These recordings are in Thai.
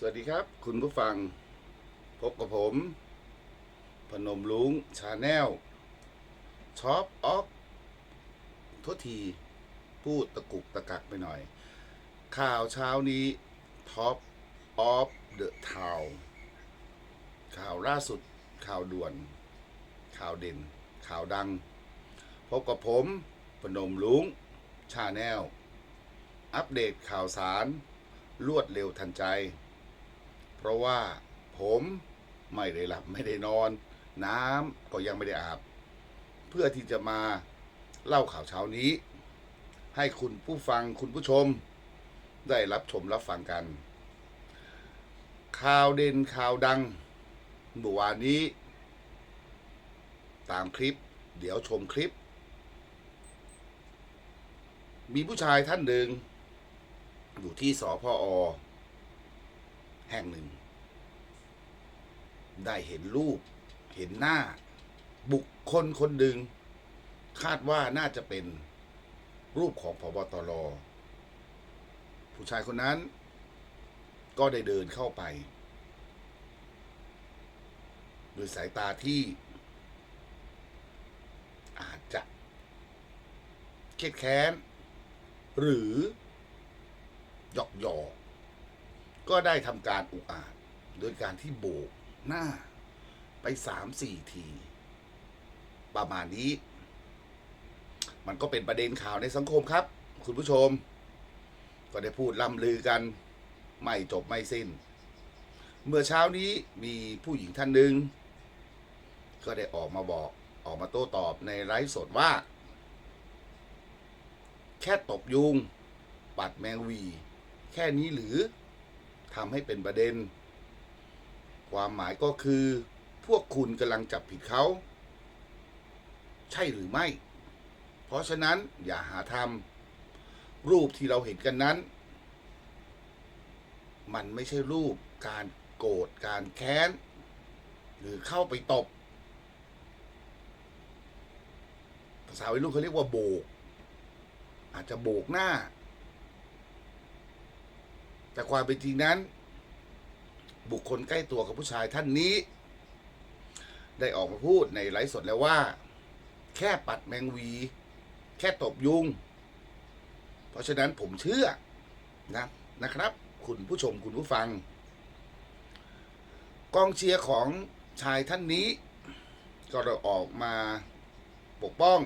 สวัสดีครับ คุณผู้ฟัง พบกับผม พนมลุงชาแนลช็อปออฟทุทีพูดตะกุกตะกักไปหน่อย ข่าวเช้านี้ท็อปออฟเดอะทาวข่าวล่าสุด ข่าวด่วน ข่าวเด่น ข่าวดัง พบกับผม พนมลุงชาแนลอัปเดตข่าวสาร รวดเร็วทันใจ เพราะว่าผมไม่ได้หลับไม่ได้นอน น้ำก็ยังไม่ได้อาบ เพื่อที่จะมาเล่าข่าวเช้านี้ ให้คุณผู้ฟังคุณผู้ชม ได้รับชมรับฟังกัน ข่าวเด่นข่าวดังเมื่อวานนี้ ตามคลิป เดี๋ยวชมคลิป มีผู้ชายท่านหนึ่งอยู่ที่สพอ แห่งหนึ่ง ได้เห็นรูป เห็นหน้า บุคคลคนหนึ่ง คาดว่าน่าจะเป็นรูปของพบตรผู้ชายคนนั้น ก็ได้เดินเข้าไปโดยสายตาที่ อาจจะเครียดแค้น หรือหยอกหยอก ก็ได้ทำการอุกอาจโดยการที่โบกหน้าไปสามสี่ที ประมาณนี้ มันก็เป็นประเด็นข่าวในสังคมครับ คุณผู้ชม ก็ได้พูดล่ำลือกัน ไม่จบไม่สิ้น เมื่อเช้านี้มีผู้หญิงท่านหนึ่งก็ได้ออกมาบอกออกมาโต้ตอบในไลฟ์สดว่า แค่ตบยุง ปัดแมงวี แค่นี้หรือ ทำให้เป็นประเด็น ความหมายก็คือ พวกคุณกำลังจับผิดเขา ใช่หรือไม่ เพราะฉะนั้นอย่าหาทำรูปที่เราเห็นกันนั้น มันไม่ใช่รูปการโกรธการแค้น หรือเข้าไปตบ ภาษาวัยรุ่นเขาเรียกว่าโบก อาจจะโบกหน้า แต่ความเป็นจริงนั้น บุคคลใกล้ตัวกับผู้ชายท่านนี้ ได้ออกมาพูดในไลฟ์สดแล้วว่า แค่ปัดแมงวี แค่ตบยุง เพราะฉะนั้นผมเชื่อนะนะครับ คุณผู้ชมคุณผู้ฟัง กองเชียร์ของชายท่านนี้ ก็ได้ออกมาปกป้อง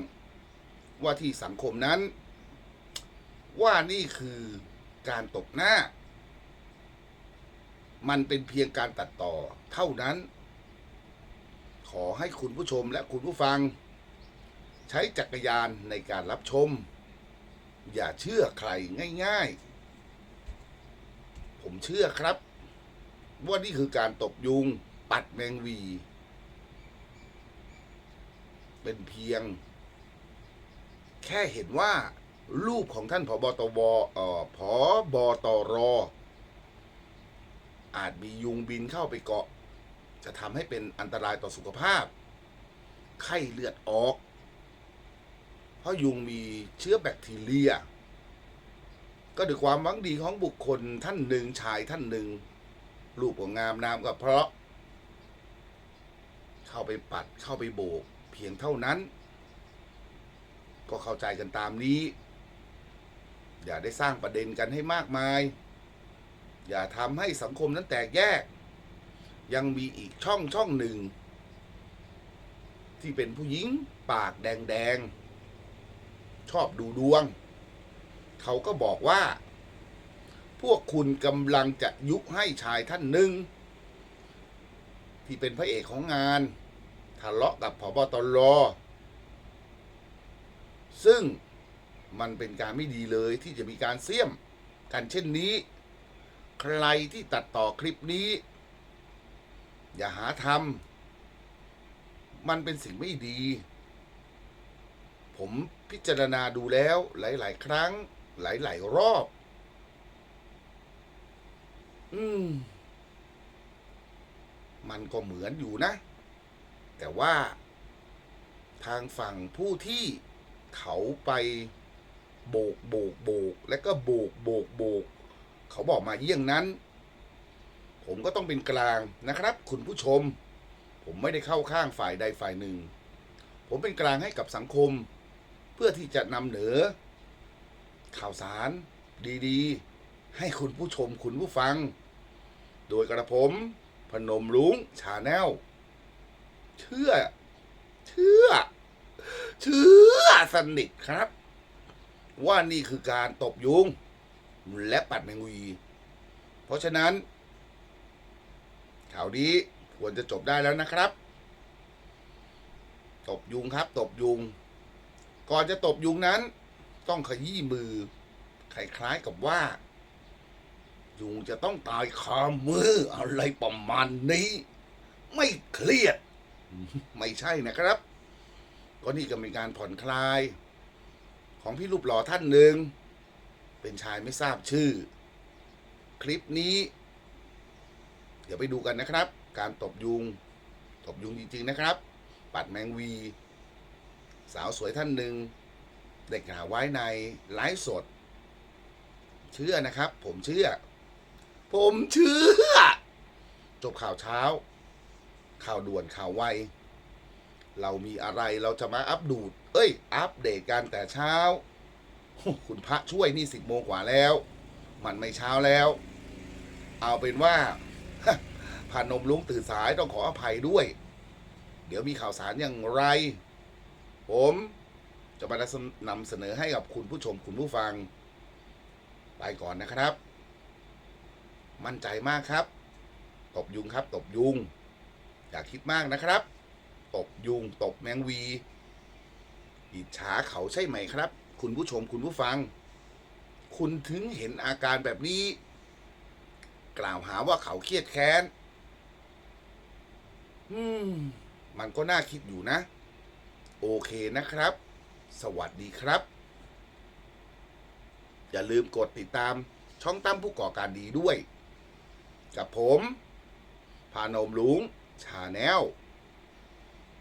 ว่าที่สังคมนั้น ว่านี่คือการตบหน้า มันเป็นเพียงการตัดต่อ เท่านั้น ขอให้คุณผู้ชมและคุณผู้ฟัง ใช้จักรยานในการรับชม อย่าเชื่อใครง่าย ๆ ผมเชื่อครับ ว่านี่คือการตบยุง ปัดแมงวี เป็นเพียง แค่เห็นว่ารูปของท่านผบตวเออผบตร อาจมียุงบินเข้าไปเกาะ จะทำให้เป็นอันตรายต่อสุขภาพ ไข้เลือดออก เพราะยุงมีเชื้อแบคทีเรีย ก็ด้วยความหวังดีของบุคคลท่านหนึ่งชายท่านหนึ่งรูปของงามนามก็เพราะ เข้าไปปัดเข้าไปโบก เพียงเท่านั้น ก็เข้าใจกันตามนี้ อย่าได้สร้างประเด็นกันให้มากมาย อย่าทำให้สังคมนั้นแตกแยก ยังมีอีกช่องช่องหนึ่ง ที่เป็นผู้หญิงปากแดงๆ ชอบดูดวง เขาก็บอกว่า พวกคุณกำลังจะยุให้ชายท่านหนึ่ง ที่เป็นพระเอกของงานทะเลาะกับผบตรซึ่งมันเป็นการไม่ดีเลยที่จะมีการเสี่ยมกันเช่นนี้ ใครที่ตัดต่อคลิปนี้ อย่าหาทำมันเป็นสิ่งไม่ดี ผมพิจารณาดูแล้วหลาย ๆ ครั้ง หลาย ๆ รอบ อืม มันก็เหมือนอยู่นะ แต่ว่าทางฝั่งผู้ที่เขาไปโบกโบกโบก และก็โบกโบกโบก เขาบอกมาเยี่ยงนั้น ผมก็ต้องเป็นกลางนะครับ คุณผู้ชม ผมไม่ได้เข้าข้างฝ่ายใดฝ่ายหนึ่ง ผมเป็นกลางให้กับสังคม เพื่อที่จะนำเหนือ ข่าวสาร ดีๆ ให้คุณผู้ชมคุณผู้ฟัง โดยกระผม พนมลุงชาแนลเชื่อ เชื่อ เชื่อสนิทครับ ว่านี่คือการตบยุง และปัดแมงวี เพราะฉะนั้นข่าวนี้ควรจะจบได้แล้วนะครับ ตบยุงครับ ตบยุง ก่อนจะตบยุงนั้น ต้องขยี้มือคล้ายๆกับว่า ยุงจะต้องตายคามืออะไรประมาณนี้ ไม่เครียด ไม่ใช่นะครับ ก็นี่ก็เป็นการผ่อนคลาย ของพี่รูปหล่อท่านหนึ่ง เป็นชายไม่ทราบชื่อ คลิปนี้ เดี๋ยวไปดูกันนะครับ การตบยุง ตบยุงจริงๆนะครับ ปัดแมงวี สาวสวยท่านหนึ่งได้กล่าวไว้ในไลฟ์สด เชื่อนะครับ ผมเชื่อ ผมเชื่อ จบข่าวเช้า ข่าวด่วนข่าวไวเรามีอะไรเราจะมาอัปดูด เอ้ย อัปเดตกันแต่เช้า คุณพระช่วยนี่สิบโมงกว่าแล้ว มันไม่เช้าแล้ว เอาเป็นว่าพานมลุงตื่นสายต้องขออภัยด้วย เดี๋ยวมีข่าวสารอย่างไร ผมจะมานำเสนอให้กับคุณผู้ชมคุณผู้ฟัง ไปก่อนนะครับ มั่นใจมากครับ ตบยุงครับ ตบยุง อย่าคิดมากนะครับ ตบยุง ตบแมงวี อิจฉาเขาใช่ไหมครับ คุณผู้ชมคุณผู้ฟัง คุณถึงเห็นอาการแบบนี้ กล่าวหาว่าเขาเครียดแค้น อืม มันก็น่าคิดอยู่นะ โอเคนะครับ สวัสดีครับ อย่าลืมกดติดตามช่องตั้มผู้ก่อการดีด้วย กับผม พานมลุงชาแนล